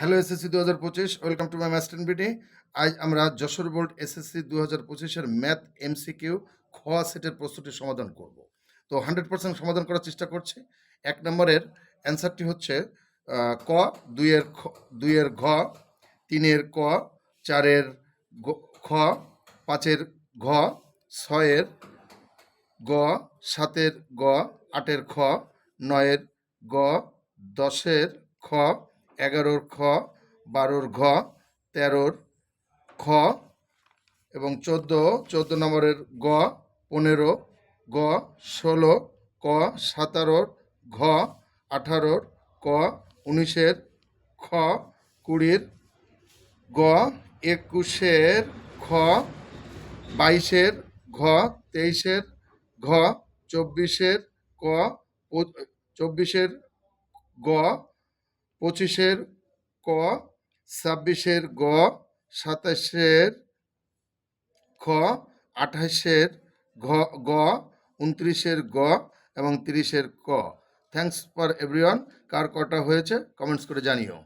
Hello SSC দু হাজার পঁচিশ welcome to my master BD আজ আমরা যশোর বোর্ড এসএসসি দু হাজার পঁচিশের ম্যাথ এমসিকিউ খ সেটের প্রশ্নটি সমাধান করব। তো হান্ড্রেড পার্সেন্ট সমাধান করার চেষ্টা করছি। এক নম্বরের অ্যান্সারটি হচ্ছে ক, দুইয়ের খ, দুইয়ের ঘ, তিনের ক, চারের খ, পাঁচের ঘ, ছয়ের গ, সাতের গ, আটের খ, নয়ের গ, দশের খ এগারোর খ, বারোর ঘ, তেরোর খ এবং চোদ্দ চোদ্দ নম্বরের গ, পনেরো, গ, ষোলো, ক, সাতারোর ঘ, আঠারোর ক, উনিশের খ, কুড়ির গ, একুশের খ, বাইশের ঘ, তেইশের ঘ, চব্বিশের ক চব্বিশের গ পঁচিশের ক, ছাব্বিশের গ, সাতাশের খ, আঠাশের ঘ, গ, উনত্রিশের গ এবং তিরিশের ক। থ্যাংকস ফর এভরিওয়ান কার কটা হয়েছে? কমেন্টস করে জানিও।